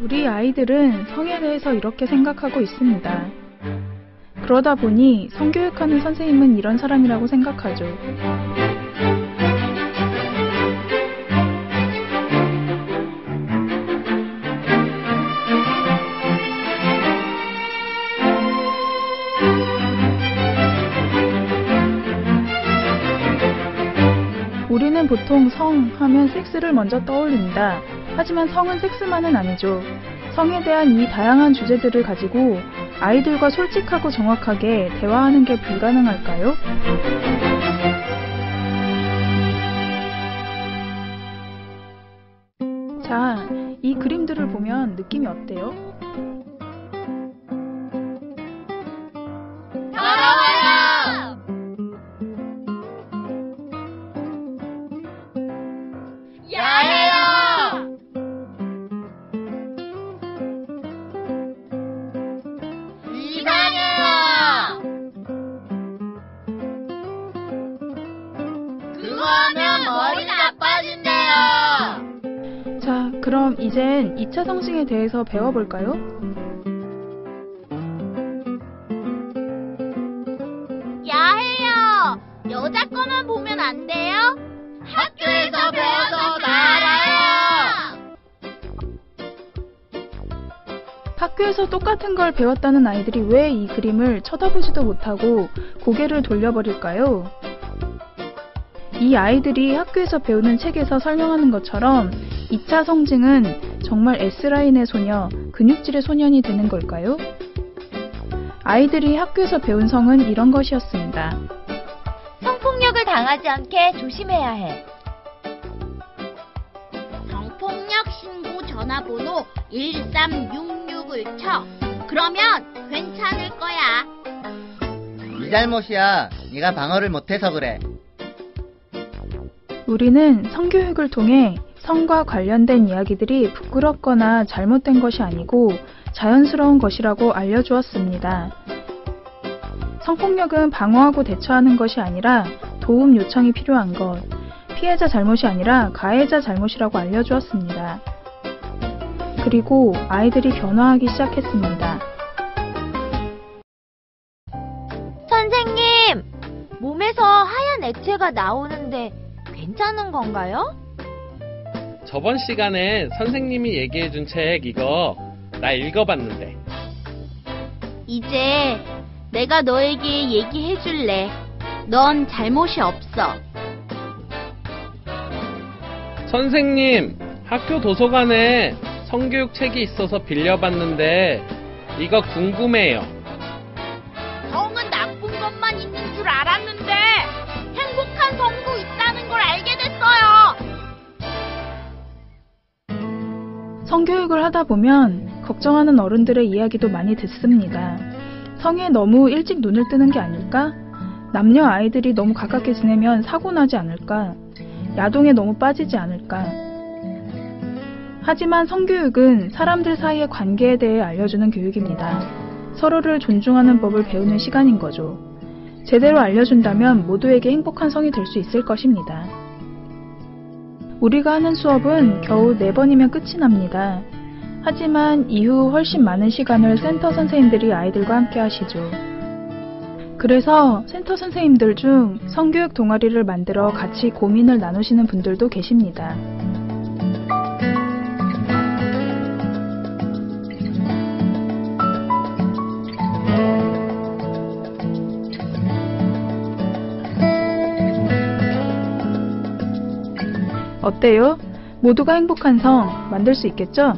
우리 아이들은 성에 대해서 이렇게 생각하고 있습니다. 그러다 보니 성교육하는 선생님은 이런 사람이라고 생각하죠. 우리는 보통 성 하면 섹스를 먼저 떠올립니다. 하지만 성은 섹스만은 아니죠. 성에 대한 이 다양한 주제들을 가지고 아이들과 솔직하고 정확하게 대화하는 게 불가능할까요? 자, 이 그림들을 보면 느낌이 어때요? 그럼 이젠 2차 성징에 대해서 배워볼까요? 야해요! 여자 거만 보면 안 돼요? 학교에서 배워서 다 알아요! 학교에서 똑같은 걸 배웠다는 아이들이 왜 이 그림을 쳐다보지도 못하고 고개를 돌려버릴까요? 이 아이들이 학교에서 배우는 책에서 설명하는 것처럼 2차 성징은 정말 S라인의 소녀, 근육질의 소년이 되는 걸까요? 아이들이 학교에서 배운 성은 이런 것이었습니다. 성폭력을 당하지 않게 조심해야 해. 성폭력 신고 전화번호 1366을 쳐. 그러면 괜찮을 거야. 네 잘못이야. 네가 방어를 못해서 그래. 우리는 성교육을 통해 성과 관련된 이야기들이 부끄럽거나 잘못된 것이 아니고 자연스러운 것이라고 알려주었습니다. 성폭력은 방어하고 대처하는 것이 아니라 도움 요청이 필요한 것, 피해자 잘못이 아니라 가해자 잘못이라고 알려주었습니다. 그리고 아이들이 변화하기 시작했습니다. 선생님, 몸에서 하얀 액체가 나오는데 괜찮은 건가요? 저번 시간에 선생님이 얘기해준 책 이거 나 읽어봤는데 이제 내가 너에게 얘기해 줄래. 넌 잘못이 없어. 선생님 학교 도서관에 성교육 책이 있어서 빌려봤는데 이거 궁금해요. 성은 나쁜 것만 있는 줄 알았는데 행복한 성도 성교육을 하다 보면 걱정하는 어른들의 이야기도 많이 듣습니다. 성에 너무 일찍 눈을 뜨는 게 아닐까? 남녀 아이들이 너무 가깝게 지내면 사고 나지 않을까? 야동에 너무 빠지지 않을까? 하지만 성교육은 사람들 사이의 관계에 대해 알려주는 교육입니다. 서로를 존중하는 법을 배우는 시간인 거죠. 제대로 알려준다면 모두에게 행복한 성이 될 수 있을 것입니다. 우리가 하는 수업은 겨우 4번이면 끝이 납니다. 하지만 이후 훨씬 많은 시간을 센터 선생님들이 아이들과 함께 하시죠. 그래서 센터 선생님들 중 성교육 동아리를 만들어 같이 고민을 나누시는 분들도 계십니다. 어때요? 모두가 행복한 성 만들 수 있겠죠?